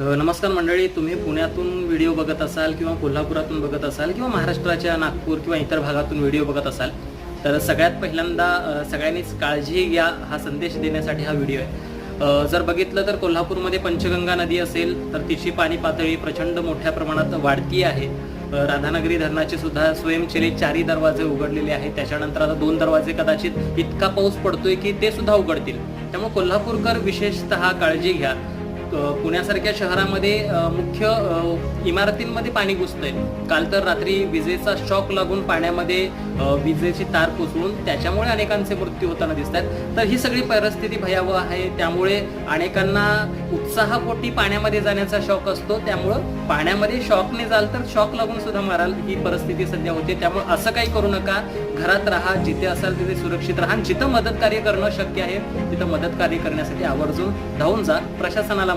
नमस्कार मंडळी तुम्ही पुण्यातून व्हिडिओ बघत असाल किंवा कोल्हापुरातून बघत असाल किंवा महाराष्ट्राच्या नागपूर किंवा इतर भागातून व्हिडिओ बघत असाल तर सगळ्यात पहिल्यांदा सगळ्यांनीच काळजी घ्या हा संदेश देण्यासाठी हा व्हिडिओ आहे. जर बघितलं तर कोल्हापूरमध्ये पंचगंगा नदी असेल तर तिची पाणी पातळी प्रचंड मोठ्या प्रमाणात वाढती आहे. राधानगरी धरणाचे सुद्धा स्वयंचलित चारही दरवाजे उघडलेले आहेत. त्याच्यानंतर आता दोन दरवाजे कदाचित इतका पाऊस पडतोय की ते सुद्धा उघडतील. त्यामुळे कोल्हापूरकर विशेषतः काळजी घ्या. पुण्यासारख्या शहरामध्ये मुख्य इमारतींमध्ये पाणी घुसतंय. काल तर रात्री विजेचा शॉक लागून पाण्यामध्ये विजेची तार कोसळून त्याच्यामुळे अनेकांचे मृत्यू होताना दिसत आहेत तर ही सगळी परिस्थिती भयावह आहे. त्यामुळे अनेकांना उत्साहापोटी पाण्यामध्ये जाण्याचा शॉक असतो. त्यामुळं पाण्यामध्ये शॉकने जाल तर शॉक लागून सुद्धा माराल ही परिस्थिती सध्या होते त्यामुळे असं काही करू नका. घरात राहा. जिथे असाल तिथे सुरक्षित राहा. जिथं मदत कार्य करणं शक्य आहे तिथं मदत कार्य करण्यासाठी आवर्जून धावून जा. प्रशासनाला